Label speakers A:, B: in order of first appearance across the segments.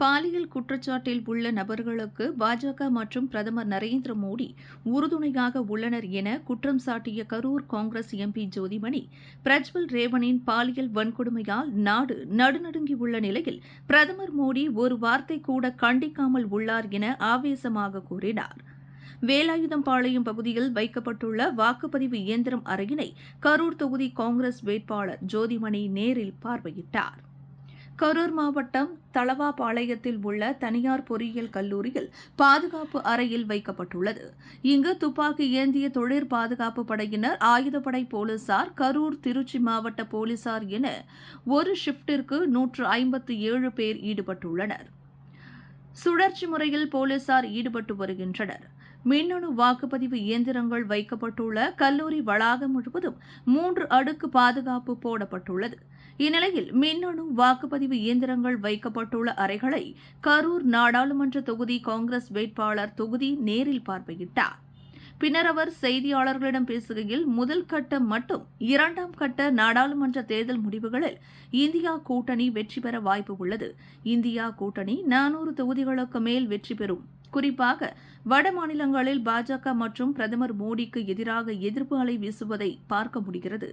A: பாலியல் குற்றச்சாட்டில் உள்ள நபர்களுக்கு பாஜக மற்றும் பிரதமர் நரேந்திர மோடி உறுதுணையாக உள்ளனர் என குற்றம் சாட்டிய கரூர் காங்கிரஸ் எம்பி ஜோதிமணி பிரஜ்வல் ரேவனின் பாலியல் வன்கொடுமையால் நாடு நடுநடுங்கியுள்ள நிலையில் பிரதமர் மோடி ஒரு வார்த்தை கூட கண்டிக்காமல் உள்ளார் என ஆவேசமாக கூறினார். வேலாயுதம்பாளையம் பகுதியில் வைக்கப்பட்டுள்ள வாக்குப்பதிவு இயந்திரம் அறையினை கரூர் தொகுதி காங்கிரஸ் வேட்பாளர் ஜோதிமணி நேரில் பார்வையிட்டார். கரூர் மாவட்டம் தளவாபாளையத்தில் உள்ள தனியார் பொறியியல் கல்லூரியில் பாதுகாப்பு அறையில் வைக்கப்பட்டுள்ளது. இங்கு துப்பாக்கி ஏந்திய தொழிற் பாதுகாப்பு படையினர் ஆயுதப்படை போலீசார் கரூர் திருச்சி மாவட்ட போலீசார் என ஒரு ஷிப்டிற்கு நூற்று ஐம்பத்து ஏழு பேர் ஈடுபட்டுள்ளனர். சுழற்சி முறையில் போலீசார் ஈடுபட்டு வருகின்றனர். மின்னணு வாக்குப்பதிவு இயந்திரங்கள் வைக்கப்பட்டுள்ள கல்லூரி வளாகம் முழுவதும் மூன்று அடுக்கு பாதுகாப்பு போடப்பட்டுள்ளது. இந்நிலையில் மின்னணு வாக்குப்பதிவு இயந்திரங்கள் வைக்கப்பட்டுள்ள அறைகளை கரூர் நாடாளுமன்ற தொகுதி காங்கிரஸ் வேட்பாளர் தொகுதி நேரில் பார்வையிட்டார். பின்னர் அவர் செய்தியாளர்களிடம் பேசுகையில் முதல் கட்டம் மட்டும் இரண்டாம் கட்ட நாடாளுமன்ற தேர்தல் முடிவுகளில் இந்தியா கூட்டணி வெற்றி பெற வாய்ப்பு உள்ளது. இந்தியா கூட்டணி நானூறு தொகுதிகளுக்கு மேல் வெற்றி பெறும். குறிப்பாக வட மாநிலங்களில் பாஜக மற்றும் பிரதமர் மோடிக்கு எதிராக எதிர்ப்பு அலை வீசுவதை பார்க்க முடிகிறது.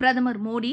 A: பிரதமர் மோடி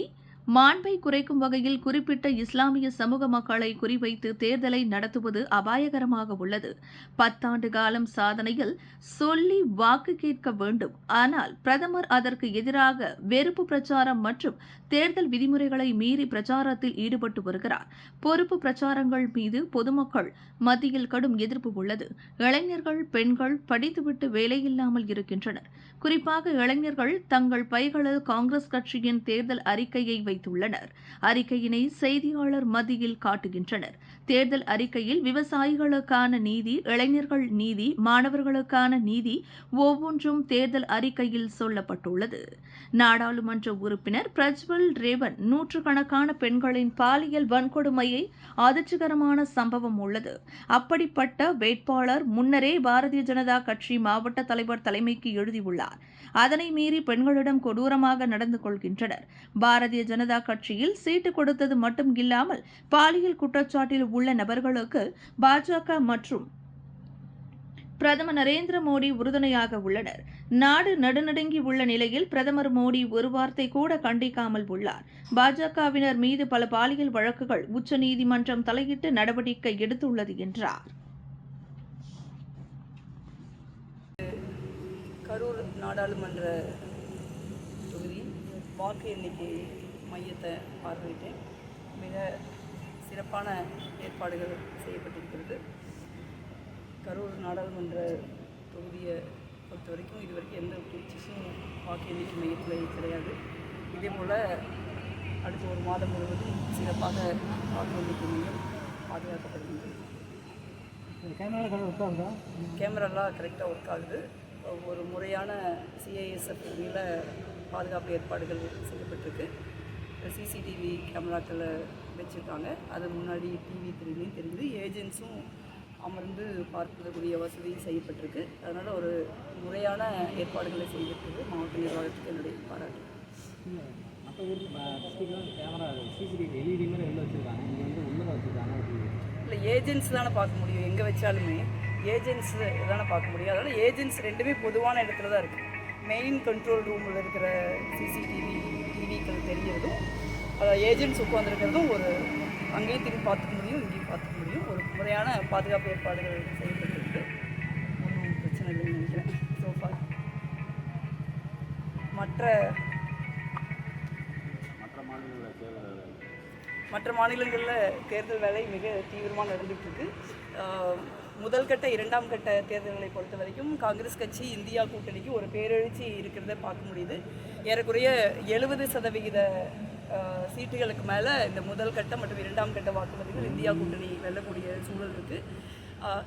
A: மாண்பை குறைக்கும் வகையில் குறிப்பிட்ட இஸ்லாமிய சமூக மக்களை குறிவைத்து தேர்தலை நடத்துவது அபாயகரமாக உள்ளது. பத்தாண்டு காலம் சாதனையில் சொல்லி வாக்கு கேட்க வேண்டும். ஆனால் பிரதமர் அதற்கு எதிராக வெறுப்பு பிரச்சாரம் மற்றும் தேர்தல் விதிமுறைகளை மீறி பிரச்சாரத்தில் ஈடுபட்டு வருகிறார். பொறுப்பு பிரச்சாரங்கள் மீது பொதுமக்கள் மத்தியில் கடும் எதிர்ப்பு உள்ளது. இளைஞர்கள் பெண்கள் படித்துவிட்டு வேலையில்லாமல் இருக்கின்றனர். குறிப்பாக இளைஞர்கள் தங்கள் பைகளில் காங்கிரஸ் கட்சியின் தேர்தல் அறிக்கையை வைத்துள்ளனர். அறிக்கையினை செய்தியாளர் மத்தியில் காட்டுகின்றனர். தேர்தல் அறிக்கையில் விவசாயிகளுக்கான நீதி இளைஞர்கள் நீதி மாணவர்களுக்கான நீதி ஒவ்வொன்றும் தேர்தல் அறிக்கையில் சொல்லப்பட்டுள்ளது. நாடாளுமன்ற உறுப்பினர் பிரஜ்வல் ரேவன் நூற்றுக்கணக்கான பெண்களின் பாலியல் வன்கொடுமையை அதிர்ச்சிகரமான சம்பவம் உள்ளது. அப்படிப்பட்ட வேட்பாளர் முன்னரே பாரதிய ஜனதா கட்சி மாவட்ட தலைவர் தலைமைக்கு எழுதியுள்ளார். அதனை மீறி பெண்களிடம் கொடூரமாக நடந்து கொள்கின்றனர். பாரதிய ஜனதா கட்சியில் சீட்டு கொடுத்தது மட்டும் இல்லாமல் பாலியல் குற்றச்சாட்டில் உள்ள நபர்களுக்கு பாஜக மற்றும் பிரதமர் நரேந்திர மோடி உறுதுணையாக உள்ளனர். நாடு நடுநடுங்கி உள்ள நிலையில் பிரதமர் மோடி ஒரு வார்த்தை கூட கண்டிக்காமல் உள்ளார். பாஜகவினர் மீது பல பாலியல் வழக்குகள் உச்சநீதிமன்றம் தலையிட்டு நடவடிக்கை எடுத்துள்ளது என்றார்.
B: கரூர் நாடாளுமன்ற தொகுதி வாக்கு எண்ணிக்கை மையத்தை பார்வையிட்டேன். மிக சிறப்பான ஏற்பாடுகள் செய்யப்பட்டிருக்கிறது. கரூர் நாடாளுமன்ற தொகுதியை பொறுத்த வரைக்கும் இது வரைக்கும் எந்த பூச்சிஸும் வாக்கு எண்ணிக்கை மையத்தில் கிடையாது. இதே போல் அடுத்த ஒரு மாதம் முழுவதும் சிறப்பாக வாக்கு எண்ணிக்கை மையம் பாதுகாக்கப்படுகின்றது. கேமராலாம் கரெக்டாக ஒர்க் ஆகுது? ஒரு முறையான சிஐஎஸ்எஃப் பாதுகாப்பு ஏற்பாடுகள் செய்யப்பட்டிருக்கு. சிசிடிவி கேமராக்கள் வச்சுருக்காங்க. அது முன்னாடி டிவி த்ரீலையும் தெரியுது. ஏஜென்ட்ஸும் அமர்ந்து பார்க்கக்கூடிய வசதி செய்யப்பட்டிருக்கு. அதனால் ஒரு முறையான ஏற்பாடுகளை செய்திருக்கு மாவட்ட நிர்வாகத்துக்கு என்னுடைய பாராட்டு.
C: இருக்கு டிஸ்ட்ரிக்ட்லாம் கேமரா சிசிடிவி எல்இடி மாதிரி வெளில வச்சுருக்காங்க. இங்கே வந்து உள்ளே வச்சுருக்காங்க.
B: இல்லை ஏஜென்ட்ஸ் தானே பார்க்க முடியும். எங்கே வச்சாலுமே ஏஜென்ட்ஸ் தானே பார்க்க முடியும். அதனால் ஏஜென்ட்ஸ் ரெண்டுமே பொதுவான இடத்துல தான் இருக்குது மெயின் கண்ட்ரோல் ரூமில் இருக்கிற சிசிடிவி டிவிக்கள் தெரியறதும் ஏஜென்ட்ஸ் உட்காந்துருக்கிறதும் ஒரு அங்கேயும் திரும்பி பார்த்துக்க முடியும் இங்கேயும் பார்த்துக்க முடியும். ஒரு முறையான பாதுகாப்பு ஏற்பாடுகள் செய்யப்பட்டிருக்கு. ஒன்றும் பிரச்சனை இல்லைன்னு நினைக்கிறேன் சோஃபா மற்ற
C: மற்ற மாநிலங்களில் தேர்தல்
B: மற்ற மாநிலங்களில் தேர்தல் வேலை மிக தீவிரமாக ஆஹ் முதல் கட்ட இரண்டாம் கட்ட தேர்தல்களை பொறுத்த வரைக்கும் காங்கிரஸ் கட்சி இந்தியா கூட்டணிக்கு ஒரு பேரெழுச்சி இருக்கிறத பார்க்க முடியுது. ஏறக்குறைய எழுபது சதவிகித சீட்டுகளுக்கு மேலே இந்த முதல் கட்ட மற்றும் இரண்டாம் கட்ட வாக்குப்பதிவில் இந்தியா கூட்டணி வெல்லக்கூடிய சூழல் இருக்குது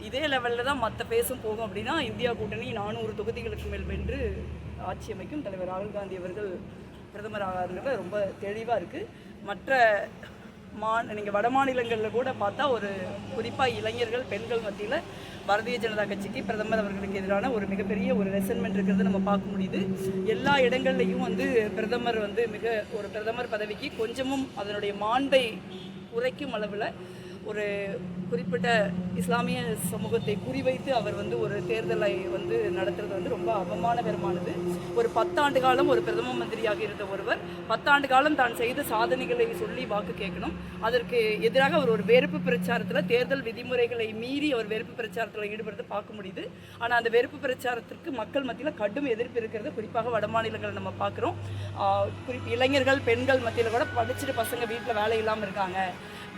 B: இதே லெவலில் தான் மற்ற பேசும் போகும் அப்படின்னா இந்தியா கூட்டணி நானூறு தொகுதிகளுக்கு மேல் வென்று ஆட்சி அமைக்கும் தலைவர் ராகுல் காந்தி அவர்கள் பிரதமர் ஆகாதுங்கிறது ரொம்ப தெளிவாக இருக்குது மற்ற மா நீங்கள் வட மாநிலங்களில் கூட பார்த்தா ஒரு குறிப்பாக இளைஞர்கள் பெண்கள் மத்தியில் பாரதிய ஜனதா கட்சிக்கு பிரதமர் அவர்களுக்கு எதிரான ஒரு மிகப்பெரிய ஒரு ரெசன்மெண்ட் இருக்கிறது நம்ம பார்க்க முடியுது. எல்லா இடங்கள்லையும் வந்து பிரதமர் வந்து மிக ஒரு பிரதமர் பதவிக்கு கொஞ்சமும் அதனுடைய மாண்பை குறைக்கும் அளவில் ஒரு குறிப்பிட்ட இஸ்லாமிய சமூகத்தை குறிவைத்து அவர் வந்து ஒரு தேர்தலை வந்து நடத்துறது வந்து ரொம்ப அவமானகரமானது. ஒரு பத்தாண்டு காலம் ஒரு பிரதம மந்திரியாக இருந்த ஒருவர் பத்தாண்டு காலம் தான் செய்த சாதனைகளை சொல்லி வாக்கு கேட்கணும். அதற்கு எதிராக அவர் ஒரு வெறுப்பு பிரச்சாரத்தில் தேர்தல் விதிமுறைகளை மீறி அவர் வெறுப்பு பிரச்சாரத்தில் ஈடுபடுத்த பார்க்க முடியுது. ஆனால் அந்த வெறுப்பு பிரச்சாரத்திற்கு மக்கள் மத்தியில் கடும் எதிர்ப்பு இருக்கிறது. குறிப்பாக வட மாநிலங்களை நம்ம பார்க்குறோம். குறிப்பு இளைஞர்கள் பெண்கள் மத்தியில் கூட படிச்சுட்டு பசங்க வீட்டில் வேலை இல்லாமல் இருக்காங்க.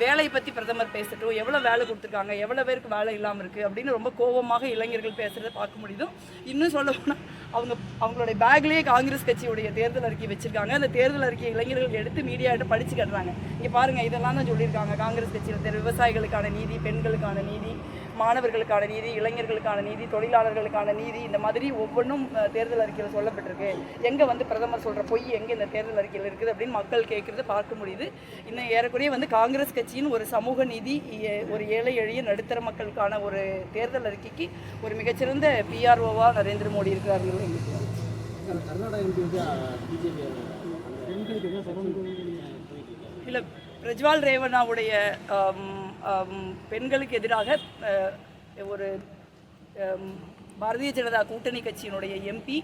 B: வேலையை பற்றி பிரதமர் பேசட்டும் எவ்வளோ வேலை கொடுத்துருக்காங்க எவ்வளோ பேருக்கு வேலை இல்லாமல் இருக்குது அப்படின்னு ரொம்ப கோபமாக இளைஞர்கள் பேசுகிறத பார்க்க முடியுது. இன்னும் சொல்ல போனால் அவங்க அவங்களுடைய பேக்லேயே காங்கிரஸ் கட்சியுடைய தேர்தல் அறிக்கை வச்சிருக்காங்க. அந்த தேர்தல் அறிக்கை இளைஞர்கள் எடுத்து மீடியாட்ட படிச்சு கட்டுறாங்க. இங்கே பாருங்கள் இதெல்லாம் தான் சொல்லியிருக்காங்க. காங்கிரஸ் கட்சியில் விவசாயிகளுக்கான நீதி பெண்களுக்கான நீதி மாணவர்களுக்கான நீதி இளைஞர்களுக்கான நீதி தொழிலாளர்களுக்கான நீதி இந்த மாதிரி ஒவ்வொன்றும் தேர்தல் அறிக்கையில் சொல்லப்பட்டிருக்கு. எங்கே வந்து பிரதமர் சொல்கிற பொய் எங்கே இந்த தேர்தல் அறிக்கையில் இருக்குது அப்படின்னு மக்கள் கேட்குறத பார்க்க முடியுது. இன்னும் ஏறக்குறைய வந்து காங்கிரஸ் கட்சியின் ஒரு சமூக நீதி ஒரு ஏழை எளிய நடுத்தர மக்களுக்கான ஒரு தேர்தல் அறிக்கைக்கு ஒரு மிகச்சிறந்த பிஆர்ஓவா நரேந்திர மோடி இருக்கிறார்கள் எங்களுக்கு இல்லை பிரஜ்வால் ரேவண்ணாவுடைய ஆம், பெண்களுக்கு எதிராக ஒரு பாரதிய ஜனதா கூட்டணி கட்சியினுடைய எம்பி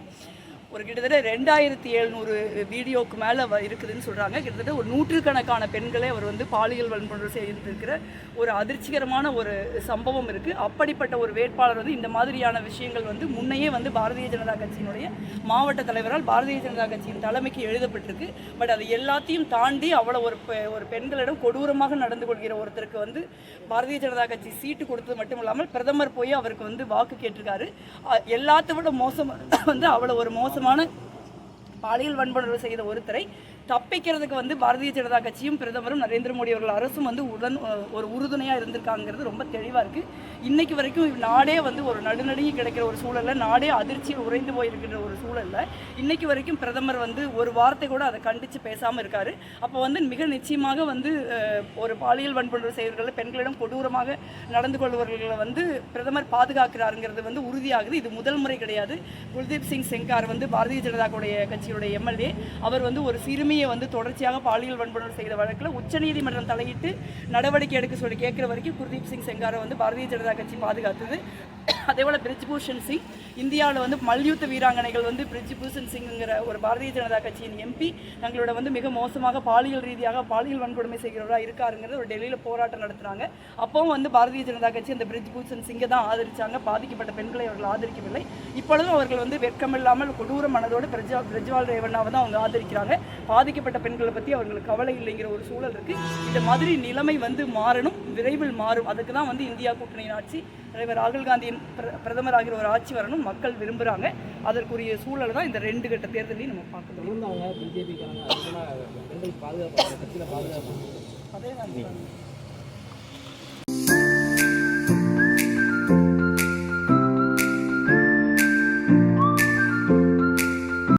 B: ஒரு கிட்டத்தட்ட ரெண்டாயிரத்தி எழுநூறு வீடியோக்கு மேலே இருக்குதுன்னு சொல்கிறாங்க கிட்டத்தட்ட ஒரு நூற்றுக்கணக்கான பெண்களை அவர் வந்து பாலியல் வன்முறை செய்திருக்கிற ஒரு அதிர்ச்சிகரமான ஒரு சம்பவம் இருக்குது அப்படிப்பட்ட ஒரு வேட்பாளர் வந்து இந்த மாதிரியான விஷயங்கள் வந்து முன்னையே வந்து பாரதிய ஜனதா கட்சியினுடைய மாவட்ட தலைவரால் பாரதிய ஜனதா கட்சியின் தலைமைக்கு எழுதப்பட்டிருக்கு. பட் அது எல்லாத்தையும் தாண்டி அவ்வளோ ஒரு பெ- ஒரு பெண்களிடம் கொடூரமாக நடந்து கொள்கிற ஒருத்தருக்கு வந்து பாரதிய ஜனதா கட்சி சீட்டு கொடுத்தது மட்டும் இல்லாமல் பிரதமர் போய் அவருக்கு வந்து வாக்கு கேட்டிருக்காரு. அ- எல்லாத்த விட மோசம் வந்து அவ்வளோ ஒரு மோசம் மோசமான பாலியல் வன்புணர்வு செய்த ஒருத்தரை தப்பிக்கிறதுக்கு வந்து பாரதிய ஜனதா கட்சியும் பிரதமரும் நரேந்திர மோடி அவர்கள் அரசும் வந்து உடன் ஒரு உறுதுணையாக இருந்திருக்காங்கிறது ரொம்ப தெளிவாக இருக்குது இன்னைக்கு வரைக்கும் நாடே வந்து ஒரு நடுநடுங்கி கிடைக்கிற ஒரு சூழலில் நாடே அதிர்ச்சியில் உறைந்து போயிருக்கின்ற ஒரு சூழலில். இன்னைக்கு வரைக்கும் பிரதமர் வந்து ஒரு வார்த்தை கூட அதை கண்டித்து பேசாமல் இருக்காரு. அப்போ வந்து மிக நிச்சயமாக வந்து ஒரு பாலியல் வன்முறை செய்வர்களை பெண்களிடம் கொடூரமாக நடந்து கொள்பவர்களை வந்து பிரதமர் பாதுகாக்கிறாருங்கிறது வந்து உறுதியாகுது. இது முதல் முறை கிடையாது. குல்தீப் சிங் செங்கார் வந்து பாரதிய ஜனதா கட்சியுடைய எம்எல்ஏ. அவர் வந்து ஒரு சிறுமியை வந்து தொடர்ச்சியாக பாலியல் வன்புணர்வு செய்த வழக்கில் உச்சநீதிமன்றம் தலையிட்டு நடவடிக்கை எடுக்க சொல்லி கேட்குற வரைக்கும் குர்தீப் சிங் செங்காரை வந்து பாரதிய ஜனதா கட்சி பாதுகாத்தது. அதே போல் பிரிஜ்பூஷன் சிங். இந்தியாவில் வந்து மல்யுத்த வீராங்கனைகள் வந்து பிரிஜ்பூஷன் சிங்ங்கிற ஒரு பாரதிய ஜனதா கட்சியின் எம்பி தங்களோட வந்து மிக மோசமாக பாலியல் ரீதியாக பாலியல் வன்கொடுமை செய்கிறவராக இருக்காருங்கிறது ஒரு டெல்லியில் போராட்டம் நடத்துனாங்க அப்பவும் வந்து பாரதிய ஜனதா கட்சி அந்த பிரிஜ்பூஷன் சிங்கை தான் ஆதரிச்சாங்க. பாதிக்கப்பட்ட பெண்களை அவர்கள் ஆதரிக்கவில்லை. இப்பொழுதும் அவர்கள் வந்து வெட்கமில்லாமல் கொடூர மனதோடு பிரஜா பிரஜ்வால் ரேவண்ணாவை தான் அவங்க ஆதரிக்கிறாங்க. பாதிக்கப்பட்ட பெண்களை பற்றி அவங்களுக்கு கவலை இல்லைங்கிற ஒரு சூழல் இருக்குது இந்த மாதிரி நிலைமை வந்து மாறணும். விரைவில் மாறும். அதுக்கு தான் வந்து இந்தியா கூட்டணியின் ஆட்சி தலைவர் ராகுல் காந்தியின் பிர- பிரதமர் ஆகிற ஒரு ஆட்சி வரணும் மக்கள் விரும்புகிறாங்க அதற்குரிய சூழல் தான் இந்த ரெண்டு கட்ட தேர்தலையும் நம்ம பார்க்க முடியும்.
C: பாதுகாப்பு
B: அதே தான்.